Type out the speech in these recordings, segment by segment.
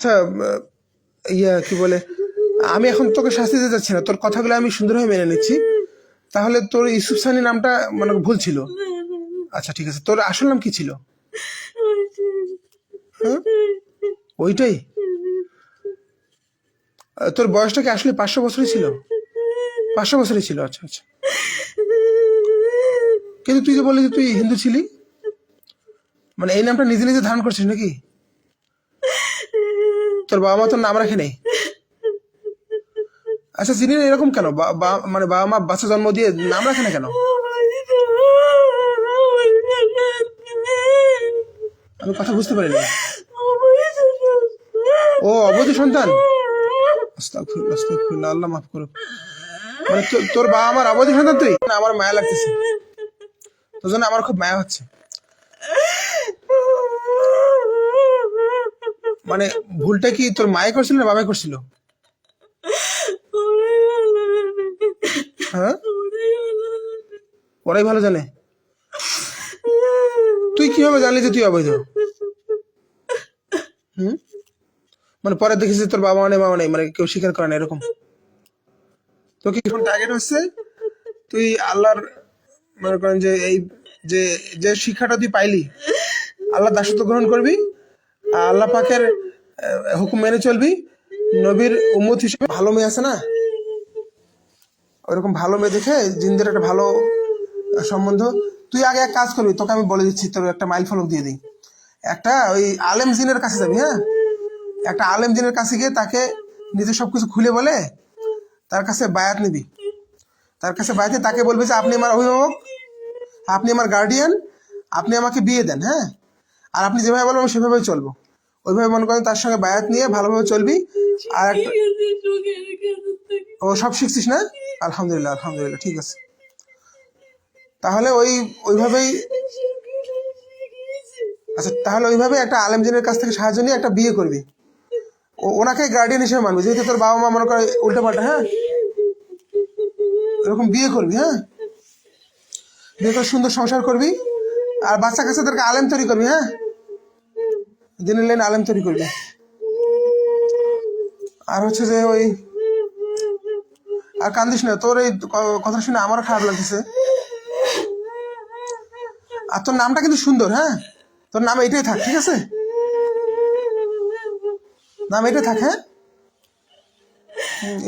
আচ্ছা ইয়া, কি বলে? আমি এখন তোকে শাস্তি দিতে যাচ্ছি না। তোর কথাগুলো আমি সুন্দরভাবে মেনে নিচ্ছি। তাহলে তোর ইউসুফ সানি নামটা মানে ভুল ছিল। আচ্ছা ঠিক আছে। তোর আসল নাম কি ছিল? হ্যাঁ? ওইটাই? তোর বয়সটা কি আসলে পাঁচশো বছরই ছিল? পাঁচশো বছরই ছিল আচ্ছা আচ্ছা। কিন্তু তুই যে বললি যে তুই হিন্দু ছিলি মানে এই নামটা নিজে নিজে ধারণ করছিস নাকি? তোর বাবা মা তোর নাম রাখে নেই আচ্ছা চিনি এরকম কেন? মানে বাবা মা বাচ্চা জন্ম দিয়ে নাম রাখে না কেন? আমি কথা বুঝতে পারিনি। ও অবৈধ সন্তান? আল্লাহ মাফ করুক। মানে তোর বাবা আমার অবৈধ সন্তান তুই? না, আমার মায়া লাগতেছে। তোর জন্য আমার খুব মায়া হচ্ছে। মানে ভুলটা কি তোর মায়ে করছিল না বাবাই করছিল? হ্যাঁ? ওরাই ভালো জানে। তুই কীভাবে জানলি যে তুই অবৈধ? মানে পরে দেখিস তোর বাবা মানে বাবা নেই মানে কেউ স্বীকার করে না এরকম। তো কি এখন টার্গেট হচ্ছে? তুই আল্লাহর মনে করেন যে এই যে যে শিক্ষাটা তুই পাইলি আল্লাহ দাসত্ব গ্রহণ করবি? আল্লাহ পাকের হুকুম মেনে চলবি। নবীর উম্মত হিসেবে ভালো মেয়ে আছে না? ওইরকম ভালো মেয়ে দেখে জিনদের একটা ভালো সম্বন্ধ। তুই আগে এক কাজ করবি, তোকে আমি বলে দিচ্ছি, তোর একটা মাইল ফলক দিয়ে দিই। একটা ওই আলেম জিনের কাছে যাবি হ্যাঁ? একটা আলেম জিনের কাছে গিয়ে তাকে নিজে সবকিছু খুলে বলে, তার কাছে বায়াত নিবি। তার কাছে বায়াত তাকে বলবি যে, আপনি আমার অভিভাবক, আপনি আমার গার্ডিয়ান আপনি আমাকে বিয়ে দেন হ্যাঁ? আর আপনি যেভাবে বলবেন, আমি সেভাবেই চলবো। ওইভাবে মনে করেন তার সঙ্গে বায়াত নিয়ে ভালোভাবে চলবি। আর ও সব শিখছিস না? আলহামদুলিল্লাহ আলহামদুলিল্লাহ ঠিক আছে। তাহলে ওই ওইভাবেই আচ্ছা তাহলে ওইভাবে একটা আলেম জিনের কাছ থেকে সাহায্য নিয়ে একটা বিয়ে করবি। ওনাকে গার্ডিয়ান হিসেবে মানবি যেহেতু তোর বাবা মা মনে করে উল্টো পাল্টা হ্যাঁ? এরকম বিয়ে করবি হ্যাঁ? বিয়ে করে সুন্দর সংসার করবি আর বাচ্চা কাচ্চাদেরকে আলেম তৈরি করবি হ্যাঁ? দিনের লাইন আলেম তৈরি করবি। আর হচ্ছে যে ওই আর কান্দিস না, তোর এই কথা শুনে আমারও খারাপ লাগতেছে। আর তোর নামটা কিন্তু সুন্দর হ্যাঁ? তোর নাম এটাই থাক, ঠিক আছে? নাম এটাই থাক হ্যাঁ?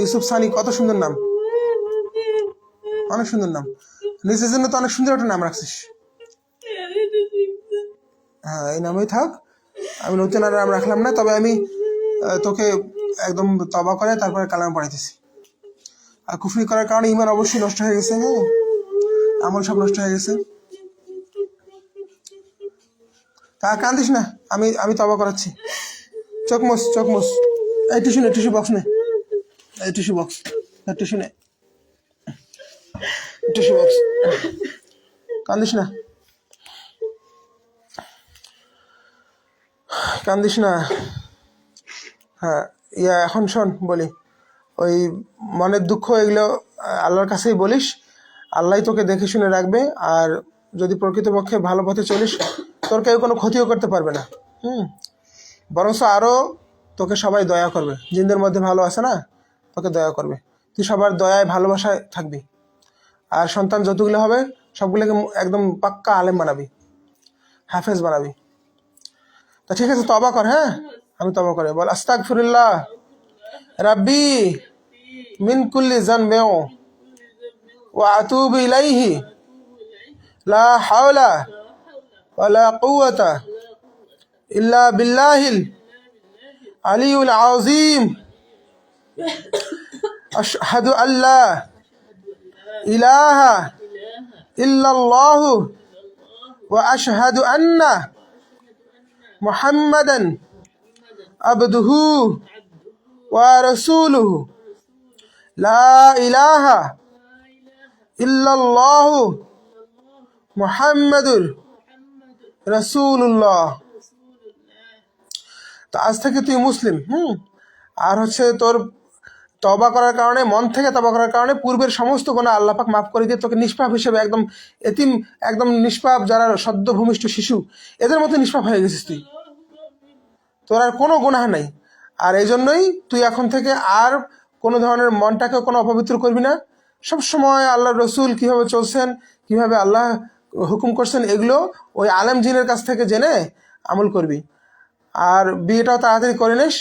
ইউসুফ সানি, কত সুন্দর নাম। অনেক সুন্দর নাম। নিজের জন্য তো অনেক সুন্দর একটা নাম রাখছিস। হ্যাঁ এই নামেই থাক। আমি নতুন আর নাম রাখলাম না, তবে আমি তোকে একদম তবা করে তারপরে কালাম পড়াইতেছি। আর কুফরি করার কারণে ইমান অবশ্যই নষ্ট হয়ে গেছে হ্যাঁ? আমল সব নষ্ট হয়ে গেছে। তা কান্দিস না, আমি আমি তবা করাচ্ছি। চোখ মোস চোখ মোস এই টিস্যু নে, টিস্যু বক্স নে। এই টিস্যু বক্স টিস্যু নে। Tissue box. কান্দিস না। কান্দিস না। হ্যাঁ ইয়া, এখন শোন, বলি। ওই মনের দুঃখ এগুলো আল্লাহর কাছেই বলিস। আল্লাহ তোকে দেখে শুনে রাখবে, আর যদি প্রকৃতপক্ষে ভালো পথে চলিস, তোর কেউ কোনো ক্ষতিও করতে পারবে না। হুম? বরঞ্চ আরও তোকে সবাই দয়া করবে। জিনদের মধ্যে ভালো আছে না, তোকে দয়া করবে। তুই সবার দয়ায়, ভালোবাসায় থাকবি। আর সন্তান যতগুলো হবে, সবগুলোকে একদম পাক্কা আলেম বানাবি। হাফেজ বানাবি। তা ঠিক আছে তবা কর হ্যাঁ? আমি তবা করে। বল আস্তাক ফিরুল্লাহ রাব্বি মিন কুল্লি জানবেও ওয়া আতুবু ইলাইহি। লা হাওলা ওয়ালা কুওয়াতা ইল্লা বিল্লাহিল আলিউল আযীম। আশহাদু আল্লা ইলাহা ইল্লাল্লাহু ওয়া আশহাদু আন্না। محمدا عبده ورسوله لا إله إلا الله محمد رسول الله তো আজ থেকে তুই মুসলিম হুম আর হচ্ছে তোর তবা করার কারণে, মন থেকে তবা করার কারণে পূর্বের সমস্ত গোনা আল্লাহ পাক মাফ করে দিয়ে তোকে নিষ্পাপ হিসেবে একদম এতিম, একদম নিষ্পাপ যারা সদ্য ভূমিষ্ঠ শিশু, এদের মতো নিষ্পাপ হয়ে গেছিস তুই। তোর আর কোনো গুনাহ নাই। আর এই জন্যই তুই এখন থেকে আর কোনো ধরনের মনটাকে কোনো অপবিত্র করবি না। সব সময় আল্লাহ রসুল কীভাবে চলছেন, কীভাবে আল্লাহ হুকুম করছেন, এগুলো ওই আলেম জিনের কাছ থেকে জেনে আমল করবি। আর বিয়েটাও তাড়াতাড়ি করে নিস,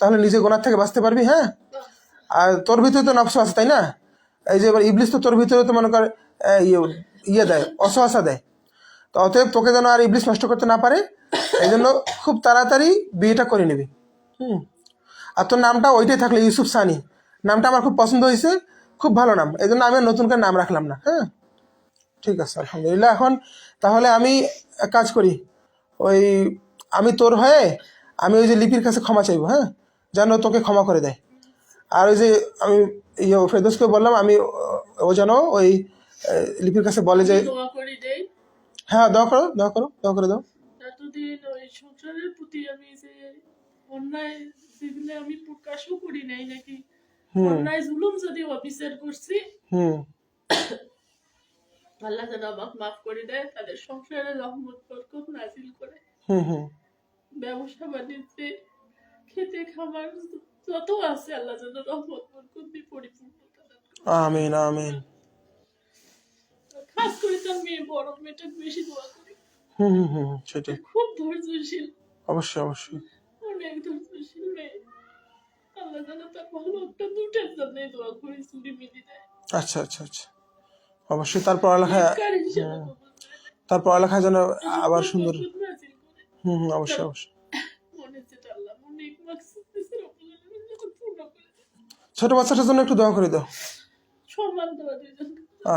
তাহলে নিজে গোনার থেকে বাঁচতে পারবি হ্যাঁ? আর তোর ভিতরে তো নফস আছে, তাই না? এই যে এবার ইবলিস তো তোর ভিতরে তো মনে কর ইয়ে ইয়ে দেয়, অসহাসা দেয়। তো অতএব তোকে যেন আর ইবলিস নষ্ট করতে না পারে এই জন্য খুব তাড়াতাড়ি বিয়েটা করে নিবি। হুম। আর তোর নামটা ওইটাই থাকল, ইউসুফ সানি। নামটা আমার খুব পছন্দ হয়েছে, খুব ভালো নাম। এই জন্য আমি নতুন করে নাম রাখলাম না হ্যাঁ? ঠিক আছে, আলহামদুলিল্লাহ। এখন তাহলে আমি কাজ করি, ওই আমি তোর হয়ে, আমি ওই যে লিপির কাছে ক্ষমা চাইব হ্যাঁ? যেন তোকে ক্ষমা করে দেয়। আর ওই যে আমি ইয়ে ফেরদোসকে বললাম আমি ও- যেন ওই লিপির কাছে বলে যে হ্যাঁ দোয়া করো দোয়া করো দোয়া করে দাও। এতদিন ওই সংসারের প্রতি আমি যে অন্যায় যেগুলো আমি প্রকাশও করি নাই নাকি? অন্যায় জুলুম যদি অফিসের করছি হুম। আল্লাহ যেন আমাকে মাফ করে দেয় তাদের সংসারে রহমত বরকত নাজিল করে। হুম হুম। ব্যবসা বাণিজ্যে খেতে খাবার যত আছে আল্লাহ যেন রহমত বরকত দিয়ে পরিপূর্ণতা আমিন আমিন। খাস করে তার মেয়ে বড় বেশি দোয়া করি। হুম হুম হুম সেটাই। খুব ধৈর্যশীল। অবশ্যই অবশ্যই। অনেক ধৈর্যশীল মেয়ে। আল্লাহ যেন তার ভালো একটা দুটের জন্য দোয়া করি চুরি মিলি দেয়। আচ্ছা আচ্ছা আচ্ছা। অবশ্যই তার পড়ালেখা তার পড়ালেখা যেন আবার সুন্দর। হুম হুম অবশ্যই অবশ্যই মনে যেটা আল্লাহ অনেক মাকসুদ দিয়েছে রব্বুল আলামিন যেন পূর্ণ করে দেয়। ছোট বাচ্চাটার জন্য একটু দোয়া করে দাও।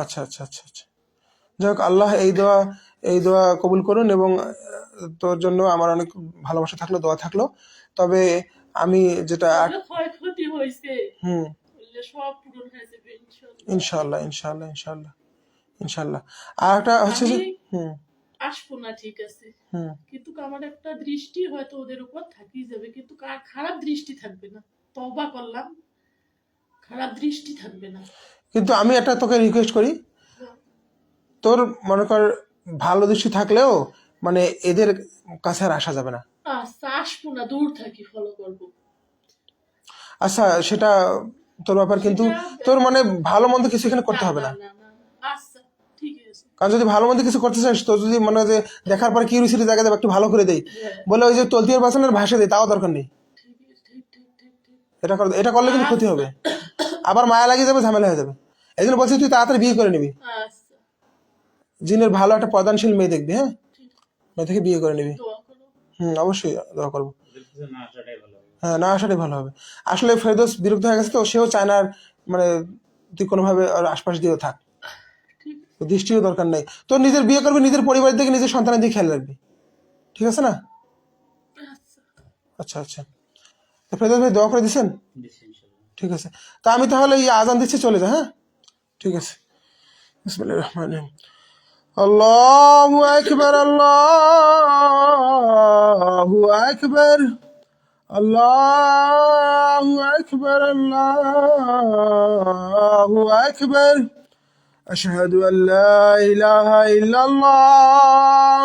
আচ্ছা আচ্ছা আচ্ছা আচ্ছা। যাই হোক আল্লাহ এই দোয়া এই দোয়া কবুল করুন এবং তোর জন্য আমার অনেক ভালোবাসা থাকল দোয়া থাকল। তবে আমি যেটা হুম। ইনশাল্লাহ ইনশাল্লাহ ইনশাল্লাহ ইনশাল্লাহ আর একটা হচ্ছে যে হুম। আসব না ঠিক আছে। হুম। কিন্তু আমার একটা দৃষ্টি হয়তো ওদের উপর থাকি যাবে কিন্তু খারাপ দৃষ্টি থাকবে না। তবা করলাম। খারাপ দৃষ্টি থাকবে না। কিন্তু আমি একটা তোকে রিকোয়েস্ট করি। তোর মনে কর ভালো দৃষ্টি থাকলেও মানে এদের কাছে আর আসা যাবে না। আচ্ছা আসব না দূর থাকি ফলো করব। আচ্ছা সেটা তোর ব্যাপার কিন্তু তোর মানে ভালো মন্দ কিছু এখানে করতে হবে না। আচ্ছা কারণ যদি ভালো মন্দ কিছু করতে চাস তো যদি মনে হয় যে দেখার পর কিউরিসিটি জায়গা দেবে একটু ভালো করে দেই। বলে ওই যে তলতিয়ার বাসনের ভাসে দেয় তাও দরকার নেই। এটা এটা করলে কিন্তু ক্ষতি হবে। আবার মায়া লাগিয়ে যাবে ঝামেলা হয়ে যাবে। এই জন্য বলছি তুই তাড়াতাড়ি বিয়ে করে নিবি। আচ্ছা। জিনের ভালো একটা প্রদানশীল মেয়ে দেখবি হ্যাঁ? মেয়ে থেকে বিয়ে করে নিবি। দোয়া হুম অবশ্যই দোয়া করব। হ্যাঁ না আসাটাই ভালো হবে। আসলে ফেরদোস বিরক্ত হয়ে গেছে তো সেও চায় না মানে তুই কোনোভাবে আর আশপাশ দিয়েও থাক। দৃষ্টিও দরকার নেই। তো নিজের বিয়ে করবি নিজের পরিবার দিকে নিজের সন্তানের দিকে খেয়াল রাখবি। ঠিক আছে না? আচ্ছা। আচ্ছা আচ্ছা। তো ফেরদোস ভাই দোয়া করে দিছেন? ঠিক আছে তা আমি তাহলে এই আজান দিচ্ছি চলে যা হ্যাঁ ঠিক আছে বিসমিল্লাহির রহমানির রহিম আল্লাহু আকবার আল্লাহু আকবার আল্লাহু আকবার আল্লাহু আকবার أشهد أن لا إله إلا الله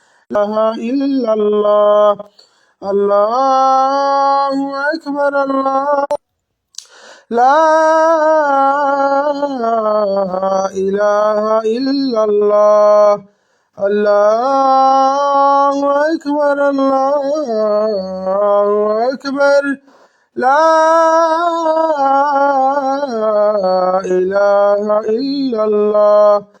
إله إلا الله. الله أكبر الله. لا إله إلا الله. الله أكبر الله أكبر. لا إله إلا الله.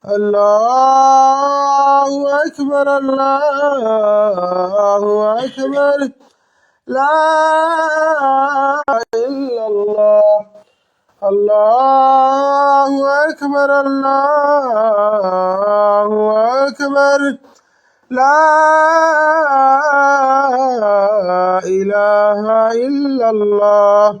الله أكبر الله أكبر. لا إلا الله. الله أكبر الله أكبر. لا إله إلا الله.